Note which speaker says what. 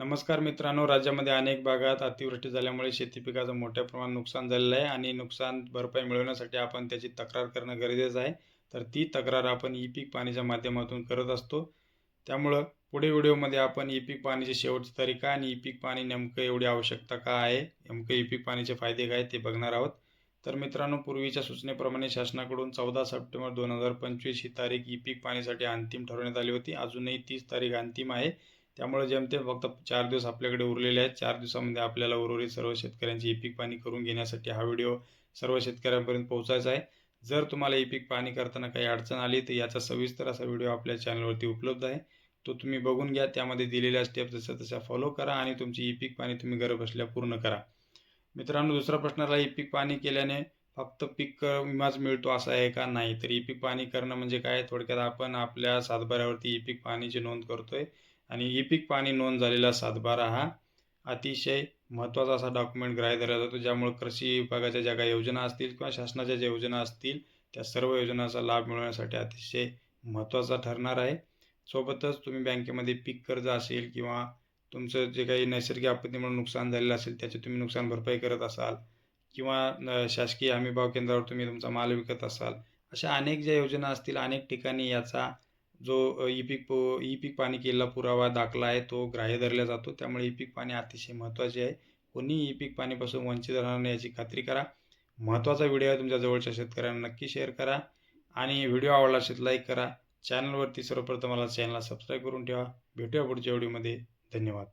Speaker 1: नमस्कार मित्रांनो राज्यामध्ये अनेक भागात अतिवृष्टी झाल्यामुळे शेती पिकाचं मोठ्या प्रमाणात नुकसान झालेलं आहे आणि नुकसान भरपाई मिळवण्यासाठी आपण त्याची तक्रार करणं गरजेचं आहे. तर ती तक्रार आपण ई पीक पाणीच्या माध्यमातून करत असतो. त्यामुळं पुढे व्हिडिओमध्ये आपण ई पीक पाणीची शेवटची तारीख आहे आणि ई पीक पाणी नेमकं एवढी आवश्यकता का आहे नेमकं ई पीक पाणीचे फायदे काय ते बघणार आहोत. तर मित्रांनो पूर्वीच्या सूचनेप्रमाणे शासनाकडून चौदा सप्टेंबर दोन हजार पंचवीस ही तारीख ई पीक पाणीसाठी अंतिम ठरवण्यात आली होती. अजूनही तीच तारीख अंतिम आहे. त्यामुळे जेमतेम फक्त चार दिवस आपल्याकडे उरलेले आहेत. चार दिवसामध्ये आपल्याला उर्वरित सर्व शेतकऱ्यांची ई पीक पाणी करून घेण्यासाठी हा व्हिडिओ सर्व शेतकऱ्यांपर्यंत पोहोचायचा आहे. जर तुम्हाला ई पीक पाणी करताना काही अडचण आली तर याचा सविस्तर असा व्हिडिओ आपल्या चॅनलवरती उपलब्ध आहे. तो तुम्ही बघून घ्या. त्यामध्ये दिलेल्या स्टेप जशा तशा फॉलो करा आणि तुमची ई पीक पाणी तुम्ही घरबसल्या पूर्ण करा. मित्रांनो दुसरा प्रश्न राहिला ई पीक पाणी केल्याने फक्त पीक विमाच मिळतो असं आहे का नाही? तर ई पीक पाणी करणं म्हणजे काय? थोडक्यात आपण आपल्या सातबाऱ्यावरती ई पीक पाणीची नोंद करतोय. आणि ई पीक पाणी नोंद झालेला सातबारा हा अतिशय महत्त्वाचा असा डॉक्युमेंट ग्राह्य धरला जातो ज्यामुळे कृषी विभागाच्या ज्या काही योजना असतील किंवा शासनाच्या ज्या योजना असतील त्या सर्व योजनांचा लाभ मिळवण्यासाठी अतिशय महत्त्वाचा ठरणार आहे. सोबतच तुम्ही बँकेमध्ये पीक कर्ज असेल किंवा तुमचं जे काही नैसर्गिक आपत्तीमुळे नुकसान झालेलं असेल त्याचे तुम्ही नुकसान भरपाई करत असाल किंवा शासकीय हमीभाव केंद्रावर तुम्ही तुमचा माल विकत असाल अशा अनेक ज्या योजना असतील अनेक ठिकाणी याचा जो ई पीक ई पीक पाणी केलेला पुरावा दाखला आहे तो ग्राह्य धरला जातो. त्यामुळे ई पीक पाणी अतिशय महत्त्वाचे आहे. कोणी ई पीक पाणीपासून वंचित राहणार नाही याची खात्री करा. महत्त्वाचा व्हिडिओ आहे तुमच्या जवळच्या शेतकऱ्यांना नक्की शेअर करा. आणि व्हिडिओ आवडला असेल लाईक करा. चॅनलवरती सर्वप्रथम मला चॅनलला सबस्क्राईब करून ठेवा. भेटूया पुढच्या व्हिडिओमध्ये. धन्यवाद.